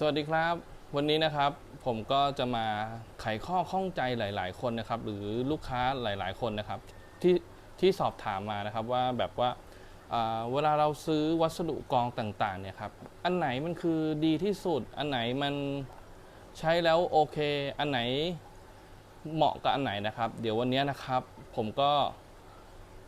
สวัสดีครับ วันนี้นะครับผมก็จะมาไขข้อข้องใจหลาย ๆ คนนะครับ หรือลูกค้าหลาย ๆ คนนะครับ ที่ที่สอบถามมานะครับว่าแบบว่าเวลาเราซื้อวัสดุกองต่างๆเนี่ยครับอันไหนมันคือดีที่สุด อันไหนมันใช้แล้วโอเค อันไหนเหมาะกับอันไหนนะครับ เดี๋ยววันนี้นะครับ ผมก็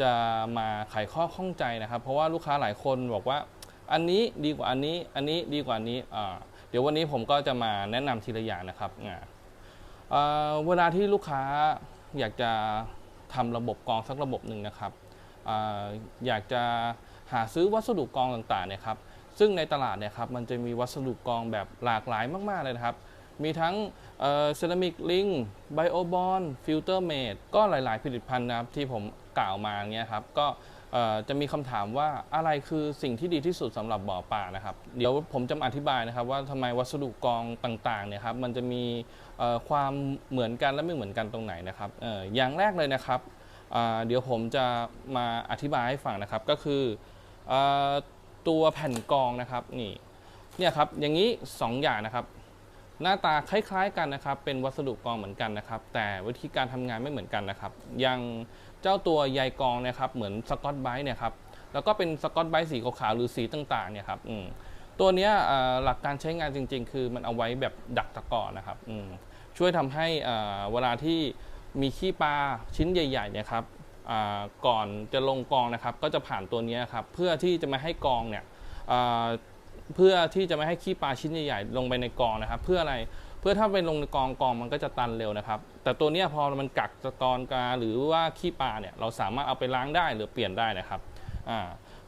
จะมาไขข้อข้องใจนะครับ เพราะว่าลูกค้าหลายคนบอกว่าอันนี้ดีกว่าอันนี้ อันนี้ดีกว่าอันนี้อ่า เดี๋ยววันนี้ผมก็จะมาแนะนำทีละอย่างนะครับเอ่อเวลาที่ลูกค้าอยากจะทำระบบกองสักระบบหนึ่งนะครับอ่าอยากจะหาซื้อวัสดุกองต่างๆเนี่ยครับซึ่งในตลาดเนี่ยครับมันจะมีวัสดุกองแบบหลากหลายมากๆเลยนะครับ มีทั้งเซรามิกลิงไบโอบอนฟิลเตอร์เมดก็หลาย ๆ ผลิตภัณฑ์นะครับที่ผมกล่าวมาเงี้ยครับก็ จะมีคำถามว่าอะไรคือสิ่งที่ดีที่สุดสำหรับบ่อปลานะครับ เดี๋ยวผมจะมาอธิบายนะครับ ว่าทำไมวัสดุกองต่างๆเนี่ยครับมันจะมีความเหมือนกันและไม่เหมือนกันตรงไหนนะครับออย่างแรกเลยนะครับเดี๋ยวผมจะมาอธิบายให้ฟังนะครับก็คืออตัวแผ่นกองนะครับนี่เนี่ยครับอย่างนี้สองอย่างนะครับ หน้าตาคล้ายๆกันนะครับ เป็นวัสดุกองเหมือนกันนะครับ แต่วิธีการทำงานไม่เหมือนกันนะครับ อย่าง เจ้าตัวใยกองนะครับเหมือนสกอตไบรท์เนี่ยครับแล้วก็เป็นสกอตไบรท์สีขาวๆหรือสีต่างๆเนี่ยครับตัวนี้หลักการใช้งานจริง ๆ คือมันเอาไว้แบบดักตะกอนนะครับช่วยทำให้เวลาที่มีขี้ปลาชิ้นใหญ่ๆเนี่ยครับก่อนจะลงกองนะครับ ก็จะผ่านตัวนี้ครับเพื่อที่จะไม่ให้กองเนี่ยเพื่อที่จะไม่ให้ขี้ปลาชิ้นใหญ่ๆลงไปในกองนะครับ เพื่ออะไร เพื่อถ้าไปลงในกองกองมันก็จะตันเร็วนะครับ แต่ตัวนี้พอมันกักตะกอนกาหรือว่าขี้ปลาเนี่ยเราสามารถเอาไปล้างได้หรือเปลี่ยนได้นะครับอ่า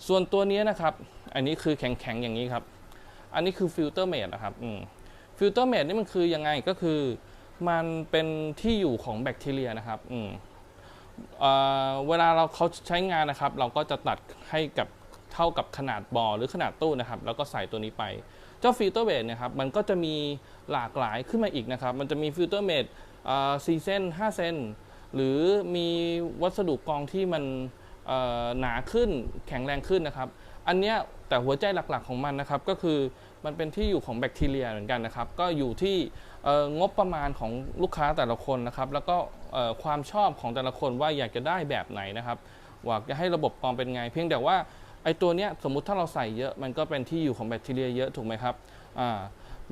ส่วนตัวนี้นะครับ อันนี้คือแข็งๆอย่างนี้ครับ อันนี้คือฟิลเตอร์เมดนะครับฟิลเตอร์เมดนี่มันคือยังไงก็คือมันเป็นที่อยู่ของแบคทีเรียนะครับอืมเอ่อเวลาเราเขาใช้งานนะครับ เราก็จะตัดให้กับเท่ากับขนาดบ่อหรือขนาดตู้นะครับ แล้วก็ใส่ตัวนี้ไป เจ้าฟิลเตอร์เบดเนี่ยครับมันก็จะมีหลากหลายขึ้นมาอีกนะครับ มันจะมีฟิลเตอร์เมดสี่เส้นห้าเส้นหรือมีวัสดุกองที่มันหนาขึ้นแข็งแรงขึ้นนะครับ อันเนี้ยแต่หัวใจหลักๆของมันนะครับก็คือมันเป็นที่อยู่ของแบคทีเรียเหมือนกันนะครับ ก็อยู่ที่งบประมาณของลูกค้าแต่ละคนนะครับ แล้วก็ความชอบของแต่ละคนว่าอยากจะได้แบบไหนนะครับว่าจะให้ระบบกองเป็นไง เพียงแต่ว่า ไอตัวเนี้ยสมมุติถ้าเราใส่เยอะมันก็เป็นที่อยู่ของแบคทีเรียเยอะถูกไหมครับอ่า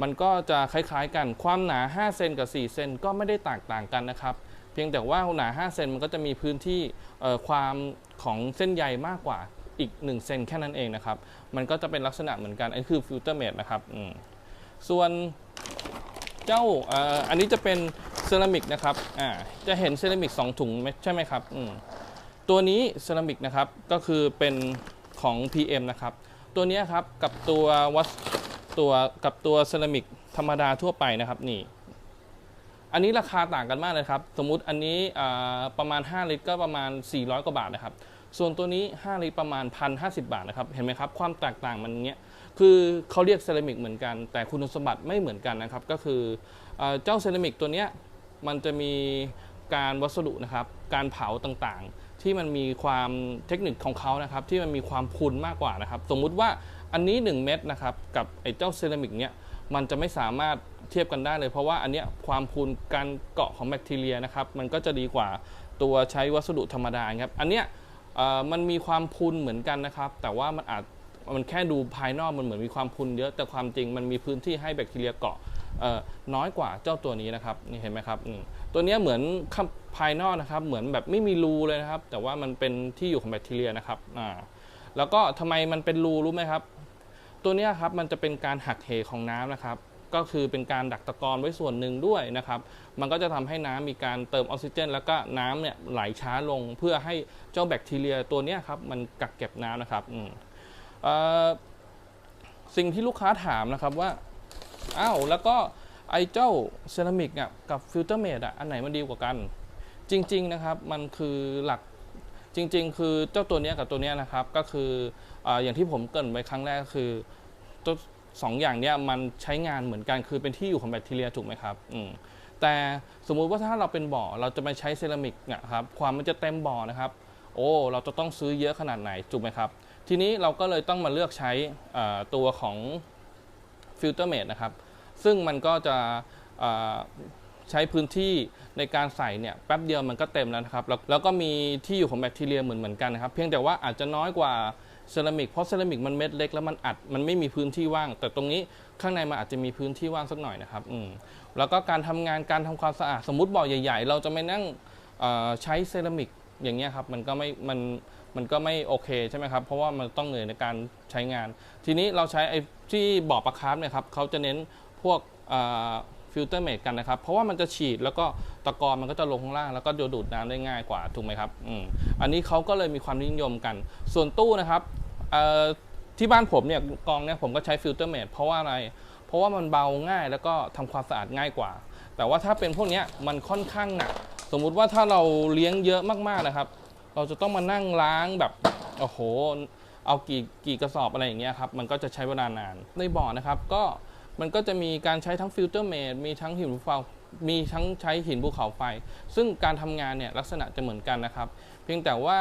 มันก็จะคล้ายๆกันความหนา 5 เซนกับ 4 เซนก็ไม่ได้แตกต่างกันนะครับ เพียงแต่ว่าหนา 5 เซนมันก็จะมีพื้นที่ความของเส้นใยมากกว่าอีก 1 เซนแค่นั้นเองนะครับ มันก็จะเป็นลักษณะเหมือนกัน อันนคือฟิลเตอร์เมดนะครับ ส่วนเจ้าอ,อันนี้จะเป็นเซรามิกนะครับอ่าจะเห็นเซรามิก2ถุงใช่ไหมครับ ตัวนี้เซรามิกนะครับก็คือเป็น ของ PM นะครับ ตัวนี้ครับกับตัววัสตัวกับตัวเซรามิกธรรมดาทั่วไปนะครับนี่อันนี้ราคาต่างกันมากเลยครับ สมมุติอันนี้ประมาณ 5 ลิตรก็ประมาณ 400 กว่าบาทนะครับ ส่วนตัวนี้ 5 ลิตรประมาณ 1,050 บาทนะครับ เห็นไหมครับ ความแตกต่างมันเนี้ย คือเขาเรียกเซรามิกเหมือนกัน แต่คุณสมบัติไม่เหมือนกันนะครับ ก็คือเอ่อเจ้าเซรามิกตัวเนี้ยมันจะมีการวัสดุนะครับ การเผาต่างๆ ที่มันมีความเทคนิคของเขานะครับที่มันมีความพุนมากกว่านะครับ สมมุติว่าอันนี้ 1 เม็ดนะครับกับไอ้เจ้าเซรามิกเนี้ยมันจะไม่สามารถเทียบกันได้เลย เพราะว่าอันเนี้ยความพุนการเกาะของแบคทีเรียนะครับมันก็จะดีกว่าตัวใช้วัสดุธรรมดาครับอันเนี้ยมันมีความพุนเหมือนกันนะครับ แต่ว่ามันอาจมันแค่ดูภายนอกมันเหมือนมีความพุนเยอะแต่ความจริงมันมีพื้นที่ให้แบคทีเรียเกาะน้อยกว่าเจ้าตัวนี้นะครับนี่เห็นไหมครับตัวเนี้ยเหมือน ภายนอกนะครับเหมือนแบบไม่มีรูเลยนะครับ แต่ว่ามันเป็นที่อยู่ของแบคทีเรียนะครับอ่าแล้วก็ทำไมมันเป็นรูรู้ไหมครับ ตัวนี้ครับมันจะเป็นการหักเหของน้ำนะครับ ก็คือเป็นการดักตะกอนไว้ส่วนหนึ่งด้วยนะครับ มันก็จะทำให้น้ำมีการเติมออกซิเจน แล้วก็น้ำเนี่ยไหลช้าลงเพื่อให้เจ้าแบคทีเรียตัวนี้ครับมันกักเก็บน้ำนะครับอืมสิ่งที่ลูกค้าถามนะครับว่าอ้าวแล้วก็ไอ้เจ้าเซรามิกอะกับฟิลเตอร์เมดอะอันไหนมันดีกว่ากัน จริง ๆนะครับมันคือหลักจริง ๆ คือเจ้าตัวนี้กับตัวนี้นะครับก็คือออย่างที่ผมเกริ่นไว้ครั้งแรกก็คือตัวสองอย่างเนี้ยมันใช้งานเหมือนกันคือเป็นที่อยู่ของแบคทีเรียถูกไหมครับอืมแต่สมมุติว่าถ้าเราเป็นบ่อเราจะไปใช้เซรามิกนี่ยครับความมันจะเต็มบ่อนะครับ โอ้เราจะต้องซื้อเยอะขนาดไหนถูกไหมครับ ทีนี้เราก็เลยต้องมาเลือกใช้ตัวของฟิลเตอร์เมดนะครับซึ่งมันก็จะ ใช้พื้นที่ในการใส่เนี่ยแป๊บเดียวมันก็เต็มแล้วนะครับแล้วแล้วก็มีที่อยู่ของแบคทีเรียเหมือนเหมือนกันนะครับ เพียงแต่ว่าอาจจะน้อยกว่าเซรามิกเพราะเซรามิกมันเม็ดเล็กแล้วมันอัดมันไม่มีพื้นที่ว่าง แต่ตรงนี้ข้างในมันอาจจะมีพื้นที่ว่างสักหน่อยนะครับอืมแล้วก็การทำงานการทำความสะอาดสมมติบ่อใหญ่ ๆ เราจะไม่นั่งใช้เซรามิกอย่างเงี้ยครับมันก็ไม่มันมันก็ไม่โอเคใช่ไหมครับ เพราะว่ามันต้องเหนื่อยในการใช้งาน ทีนี้เราใช้ไอ้ที่บ่อปลาคาร์ฟเนี่ยครับเขาจะเน้นพวก ฟิลเตอร์เมดกันนะครับ เพราะว่ามันจะฉีดแล้วก็ตะกอนมันก็จะลงข้างล่าง แล้วก็ดูดน้ำได้ง่ายกว่าถูกไหมครับอืมอันนี้เขาก็เลยมีความนิยมกัน ส่วนตู้นะครับที่บ้านผมเนี่ยกองเนี่ยผมก็ใช้ฟิลเตอร์เมดเพราะว่าอะไร เพราะว่ามันเบาง่ายแล้วก็ทำความสะอาดง่ายกว่า แต่ว่าถ้าเป็นพวกนี้มันค่อนข้างหนักสมมุติว่าถ้าเราเลี้ยงเยอะมากๆนะครับ เราจะต้องมานั่งล้างแบบโอ้โหเอากี่กี่กระสอบอะไรอย่างเงี้ยครับมันก็จะใช้เวลานานในบ่อนะครับก็ มันก็จะมีการใช้ทั้งฟิลเตอร์เมดมีทั้งหินภูเขามีทั้งใช้หินภูเขาไฟ ซึ่งการทำงานเนี่ยลักษณะจะเหมือนกันนะครับ เพียงแต่ว่า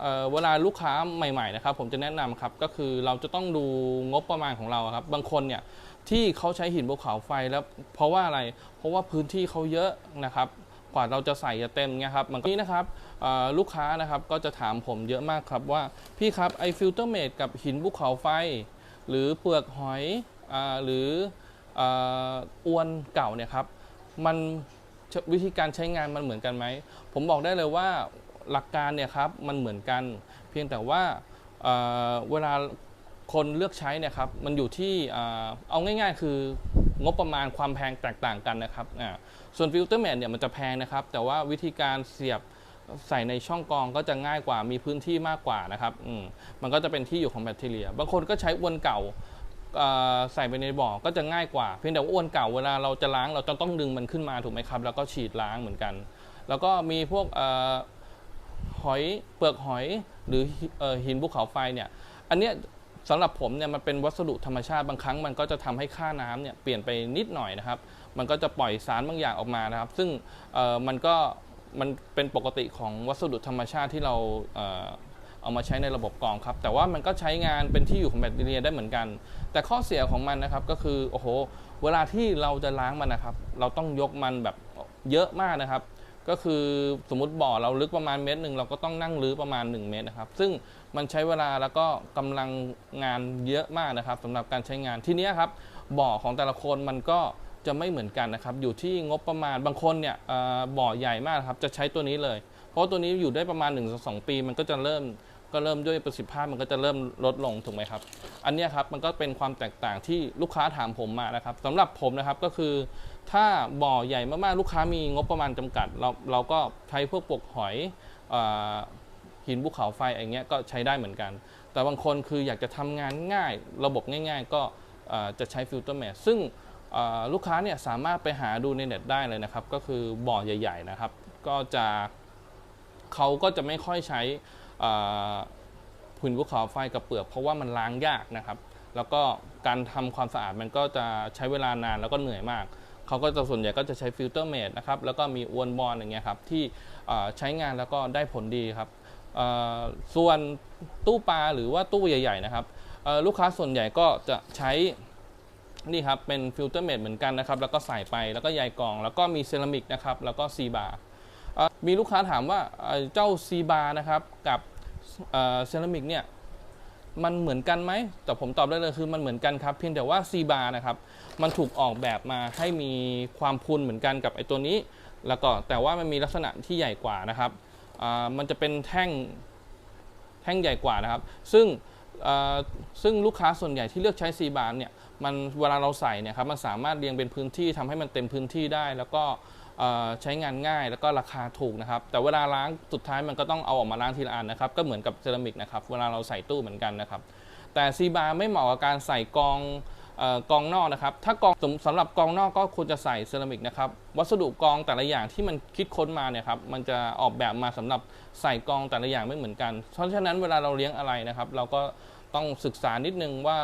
เอ่อเวลาลูกค้าใหม่ๆนะครับผมจะแนะนำครับก็คือเราจะต้องดูงบประมาณของเราครับบางคนเนี่ยที่เขาใช้หินภูเขาไฟแล้วเพราะว่าอะไร เพราะว่าพื้นที่เขาเยอะนะครับกว่าเราจะใส่จะเต็มเงี้ยครับมันก็นี่นะครับเอ่อลูกค้านะครับก็จะถามผมเยอะมากครับว่าพี่ครับไอฟิลเตอร์เมดกับหินภูเขาไฟ หรือเปลือกหอย หรืออวนเก่าเนี่ยครับมันวิธีการใช้งานมันเหมือนกันไหม ผมบอกได้เลยว่าหลักการเนี่ยครับมันเหมือนกัน เพียงแต่ว่าเเวลาคนเลือกใช้เนี่ยครับมันอยู่ที่อ่าเอาง่ายๆ คืองบประมาณความแพงแตกต่างกันนะครับส่วนฟิลเตอร์แมนเนี่ยมันจะแพงนะครับ แต่ว่าวิธีการเสียบใส่ในช่องกรองก็จะง่ายกว่ามีพื้นที่มากกว่านะครับมมันก็จะเป็นที่อยู่ของแบคทีเรีย บางคนก็ใช้อวนเก่า ใส่ไปในบ่อก็จะง่ายกว่า เพียงแต่ว่าอ้วนเก่าเวลาเราจะล้างเราจะต้องดึงมันขึ้นมาถูกไหมครับ แล้วก็ฉีดล้างเหมือนกัน แล้วก็มีพวกอหอยเปลือกหอยหรือหินภูเขาไฟเนี่ย อันเนี้ยสำหรับผมเนี่ยมันเป็นวัสดุธรรมชาติบางครั้งมันก็จะทำให้ค่าน้ำเนี่ยเปลี่ยนไปนิดหน่อยนะครับ มันก็จะปล่อยสารบางอย่างออกมานะครับ ซึ่งมันก็มันเป็นปกติของวัสดุธรรมชาติที่เรา เอามาใช้ในระบบกรองครับ แต่ว่ามันก็ใช้งานเป็นที่อยู่ของแบคทีเรียได้เหมือนกัน แต่ข้อเสียของมันนะครับก็คือโอ้โหเวลาที่เราจะล้างมันนะครับ เราต้องยกมันแบบเยอะมากนะครับ ก็คือสมมติบ่อเราลึกประมาณเมตรหนึ่งเราก็ต้องนั่งรื้อประมาณ 1 เมตรนะครับ ซึ่งมันใช้เวลาแล้วก็กำลังงานเยอะมากนะครับสำหรับการใช้งานทีนี้ครับบ่อของแต่ละคนมันก็จะไม่เหมือนกันนะครับอยู่ที่งบประมาณบางคนเนี่ยบ่อใหญ่มากครับจะใช้ตัวนี้เลย เพราะตัวนี้อยู่ได้ประมาณ 1-2 ปี มันก็จะเริ่ม ก็เริ่มด้วยประสิทธิภาพมันก็จะเริ่มลดลงถูกไหมครับ อันนี้ครับมันก็เป็นความแตกต่างที่ลูกค้าถามผมมานะครับสำหรับผมนะครับก็คือ ถ้าบ่อใหญ่มากๆลูกค้ามีงบประมาณจำกัด เราเราก็ใช้พวกปลวกหอยอหินภูเขาไฟอย่างเงี้ยก็ใช้ได้เหมือนกัน แต่บางคนคืออยากจะทำงานง่าย ระบบง่าย ๆ ก็จะใช้ฟิลเตอร์แมสซึ่งลูกค้าเนี่ยสามารถไปหาดูในเน็ตได้เลยนะครับ ก็คือบ่อใหญ่ ๆ นะครับ ก็จะเขาก็จะไม่ค่อยใช้ เอ่นภูเขาไฟกับเปลือก เพราะว่ามันล้างยากนะครับ แล้วก็การทำความสะอาดมันก็จะใช้เวลานานแล้วก็เหนื่อยมากเขาก็จะส่วนใหญ่ก็จะใช้ฟิลเตอร์เมดนะครับแล้วก็มีอวนบอลอย่างเงี้ยครับที่ใช้งานแล้วก็ได้ผลดีครับส่วนตู้ปลาหรือว่าตู้ใหญ่ๆนะครับลูกค้าส่วนใหญ่ก็จะใช้นี่ครับเป็นฟิลเตอร์เมดเหมือนกันนะครับแล้วก็ใส่ไปแล้วก็ใยกรอง แล้วก็มีเซรามิกนะครับแล้วก็ซีบาร์มีลูกค้าถามว่าเจ้าซีบาร์นะครับกับ เซรามิกเนี่ยมันเหมือนกันไหมแต่ผมตอบได้เลยคือมันเหมือนกันครับเพียงแต่ว่าซีบาร์นะครับมันถูกออกแบบมาให้มีความพุนเหมือนกันกับไอตัวนี้ แล้วก็แต่ว่ามันมีลักษณะที่ใหญ่กว่านะครับมันจะเป็นแท่งแท่งใหญ่กว่านะครับ ซึ่งซึ่งลูกค้าส่วนใหญ่ที่เลือกใช้ซีบาร์เนี่ยมันเวลาเราใส่เนี่ยครับมันสามารถเรียงเป็นพื้นที่ทำให้มันเต็มพื้นที่ได้ แล้วก็ ใช้งานง่ายแล้วก็ราคาถูกนะครับ แต่เวลาล้างสุดท้ายมันก็ต้องเอาออกมาล้างทีละอันนะครับ ก็เหมือนกับเซรามิกนะครับ เวลาเราใส่ตู้เหมือนกันนะครับ แต่ซีบาร์ไม่เหมาะกับการใส่กองออกองนอกนะครับ ถ้ากองสำสำหรับกองนอกก็ควรจะใส่เซรามิกนะครับ วัสดุกองแต่ละอย่างที่มันคิดค้นมาเนี่ยครับ มันจะออกแบบมาสำหรับใส่กองแต่ละอย่างไม่เหมือนกัน เพราะฉะนั้นเวลาเราเลี้ยงอะไรนะครับ เราก็ต้องศึกษานิดนึงว่า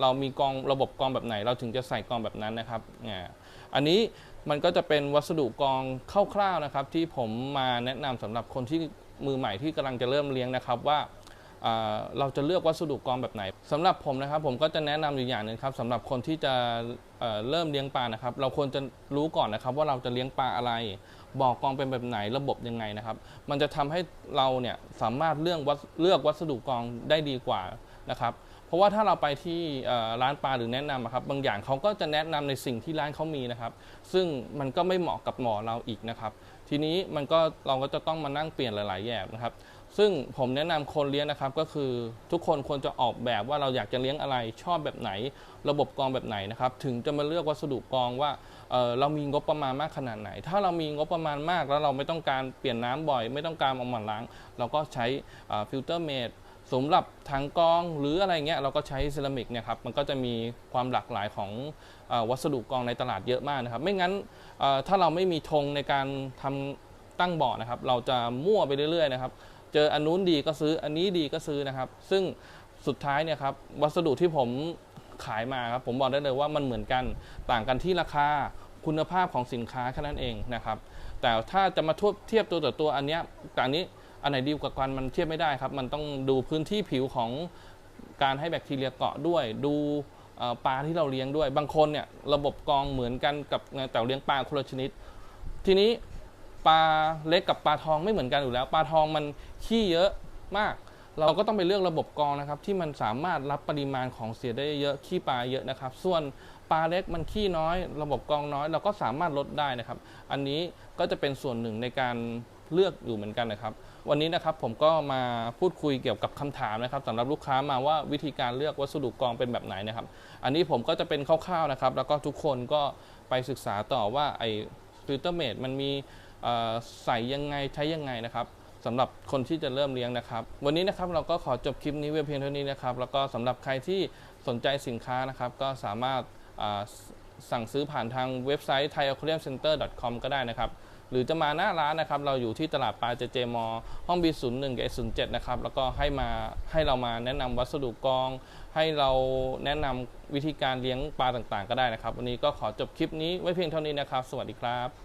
เรามีกองระบบกองแบบไหน เราถึงจะใส่กองแบบนั้นนะครับอ่าอันนี้มันก็จะเป็นวัสดุกองคร่าวๆนะครับ ที่ผมมาแนะนำสำหรับคนที่มือใหม่ที่กำลังจะเริ่มเลี้ยงนะครับว่าเราจะเลือกวัสดุกองแบบไหนสำหรับผมนะครับ ผมก็จะแนะนำอยู่อย่างหนึ่งครับสำหรับคนที่จะเเริ่มเลี้ยงปลานะครับ เราควรจะรู้ก่อนนะครับ ว่าเราจะเลี้ยงปลาอะไรบ่อกรองเป็นแบบไหนระบบยังไงนะครับ มันจะทำให้เราเนี่ยสามารถเลือกวัสเลือกวัสดุกองได้ดีกว่านะครับ ราะว่าถ้าเราไปที่ร้านปลาหรือแนะนำครับบางอย่างเขาก็จะแนะนำในสิ่งที่ร้านเขามีนะครับ ซึ่งมันก็ไม่เหมาะกับหมอเราอีกนะครับ ทีนี้มันก็เราก็จะต้องมานั่งเปลี่ยนหลาย ๆ แบบนะครับ ซึ่งผมแนะนำคนเลี้ยงนะครับ ก็คือทุกคนควรจะออกแบบว่าเราอยากจะเลี้ยงอะไรชอบแบบไหน ระบบกรองแบบไหนนะครับ ถึงจะมาเลือกวัสดุกรองว่าเเรามีงบประมาณมากขนาดไหน ถ้าเรามีงบประมาณมากแล้วเราไม่ต้องการเปลี่ยนน้ำบ่อย ไม่ต้องการเอาหมาล้าง เราก็ใช้ฟิลเตอร์เมด สำหรับถังกองหรืออะไรเงี้ยเราก็ใช้เซรามิกเนี่ยครับมันก็จะมีความหลากหลายของอวัสดุกองในตลาดเยอะมากนะครับ ไม่งั้นถ้าเราไม่มีธงในการทำตั้งบ่อนะครับ เราจะมั่วไปเรื่อยๆนะครับ เจออันนู้นดีก็ซื้ออันนี้ดีก็ซื้อนะครับ ซึ่งสุดท้ายเนี่ยครับวัสดุที่ผมขายมาครับผมบอกได้เลยว่ามันเหมือนกันต่างกันที่ราคาคุณภาพของสินค้าแค่นั้นเองนะครับ แต่ถ้าจะมาเทียบตัวต่อตัวอันเนี้ยกับอันนี้ อันไหนดีกว่ากันมันเทียบไม่ได้ครับ มันต้องดูพื้นที่ผิวของการให้แบคทีเรียเกาะด้วย ดูปลาที่เราเลี้ยงด้วย บางคนเนี่ยระบบกรองเหมือนกันกับแต่เลี้ยงปลาคนละชนิด ทีนี้ปลาเล็กกับปลาทองไม่เหมือนกันอยู่แล้ว ปลาทองมันขี้เยอะมาก เราก็ต้องไปเลือกระบบกรองนะครับ ที่มันสามารถรับปริมาณของเสียได้เยอะขี้ปลาเยอะนะครับ ส่วนปลาเล็กมันขี้น้อย ระบบกรองน้อย เราก็สามารถลดได้นะครับ อันนี้ก็จะเป็นส่วนหนึ่งในการเลือกอยู่เหมือนกันนะครับ วันนี้นะครับผมก็มาพูดคุยเกี่ยวกับคำถามนะครับสำหรับลูกค้ามาว่าวิธีการเลือกวัสดุกรองเป็นแบบไหนนะครับ อันนี้ผมก็จะเป็นคร่าวๆนะครับ แล้วก็ทุกคนก็ไปศึกษาต่อว่าไอ้ฟิลเตอร์เมดมันมีใส่ยังไงใช้ยังไงนะครับสำหรับคนที่จะเริ่มเลี้ยงนะครับ วันนี้นะครับเราก็ขอจบคลิปนี้ไว้เพียงเท่านี้นะครับ แล้วก็สำหรับใครที่สนใจสินค้านะครับ ก็สามารถสั่งซื้อผ่านทางเว็บไซต์ thaiaquariumcenter.com ก็ได้นะครับ หรือจะมาหน้าร้านนะครับ เราอยู่ที่ตลาดปลาเจเจมอห้อง B01 กับ S07 นะครับ แล้วก็ให้มาให้เรามาแนะนำวัสดุกรอง ให้เราแนะนำวิธีการเลี้ยงปลาต่างๆ ก็ได้นะครับ วันนี้ก็ขอจบคลิปนี้ไว้เพียงเท่านี้นะครับ สวัสดีครับ